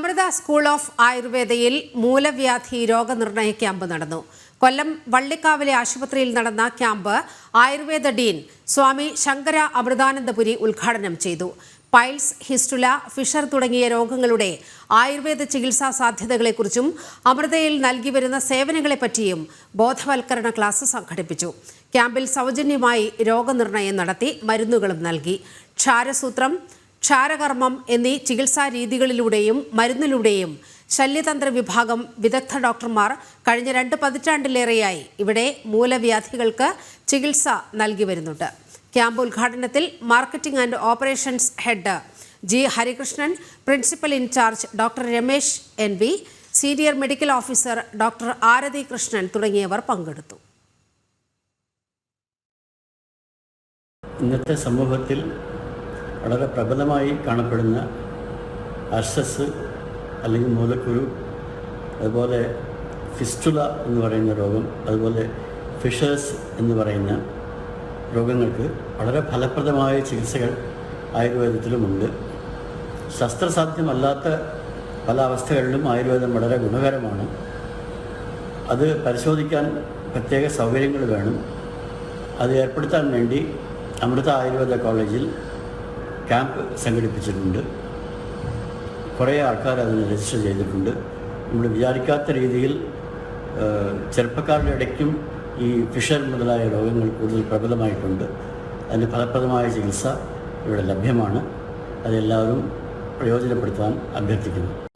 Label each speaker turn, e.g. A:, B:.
A: Amrita school of ആയുർവേദയിൽ മൂലവ്യാധി രോഗനിർണയ ക്യാമ്പ് നടന്നു. കൊല്ലം വള്ളിക്കാവിലെ ആശുപത്രിയിൽ നടന്ന ക്യാമ്പ് ആയുർവേദ ഡീൻ സ്വാമി ശങ്കര അമൃതാനന്ദപുരി ഉദ്ഘാടനം ചെയ്തു. പൈൽസ് ഹിസ്റ്റുല ഫിഷർ തുടങ്ങിയ രോഗങ്ങളുടെ ആയുർവേദ ചികിത്സാ സാധ്യതകളെക്കുറിച്ചും അമൃതയിൽ നൽകി വരുന്ന സേവനങ്ങളെപ്പറ്റിയും ബോധവൽക്കരണ ക്ലാസ് സംഘടിപ്പിച്ചു. ക്യാമ്പിൽ സൗജന്യമായി രോഗനിർണയം നടത്തി മരുന്നുകളും നൽകി. ക്ഷാരസൂത്രം ക്ഷാരകർമ്മം എന്നീ ചികിത്സാ രീതികളിലൂടെയും മരുന്നിലൂടെയും ശല്യതന്ത്ര വിഭാഗം വിദഗ്ധ ഡോക്ടർമാർ കഴിഞ്ഞ രണ്ട് പതിറ്റാണ്ടിലേറെയായി ഇവിടെ മൂലവ്യാധികൾക്ക് ചികിത്സ നൽകി വരുന്നുണ്ട്. Camp ഉദ്ഘാടനത്തിൽ marketing and operations head G Harikrishnan principal in charge doctor Ramesh N V senior medical officer doctor Arathi Krishnan തുടങ്ങിയവർ പങ്കെടുത്തു.
B: ഇന്നത്തെ സമൂഹത്തിൽ വളരെ പ്രബലമായി കാണപ്പെടുന്ന അർസസ് അല്ലെങ്കിൽ മൂലക്കുരു അതുപോലെ ഫിസ്റ്റുല എന്ന് പറയുന്ന രോഗം അതുപോലെ ഫിഷേഴ്സ് എന്ന് പറയുന്ന രോഗങ്ങൾക്ക് വളരെ ഫലപ്രദമായ ചികിത്സകൾ ആയുർവേദത്തിലുമുണ്ട് ശസ്ത്രസാധ്യമല്ലാത്ത പല അവസ്ഥകളിലും ആയുർവേദം വളരെ ഗുണകരമാണ്. അത് പരിശോധിക്കാൻ പ്രത്യേക സൗകര്യങ്ങൾ വേണം. അത് ഏർപ്പെടുത്താൻ വേണ്ടി അമൃത ആയുർവേദ കോളേജിൽ ക്യാമ്പ് സംഘടിപ്പിച്ചിട്ടുണ്ട്. കുറേ ആൾക്കാർ അതിന് രജിസ്റ്റർ ചെയ്തിട്ടുണ്ട്. നമ്മൾ വിചാരിക്കാത്ത രീതിയിൽ ചെറുപ്പക്കാരുടെ ഇടയ്ക്കും ഈ ഫിഷർ മുതലായ രോഗങ്ങൾ കൂടുതൽ പ്രബലമായിട്ടുണ്ട്. അതിന് ഫലപ്രദമായ ചികിത്സ ഇവിടെ ലഭ്യമാണ്. അതെല്ലാവരും പ്രയോജനപ്പെടുത്താൻ അഭ്യർത്ഥിക്കുന്നു.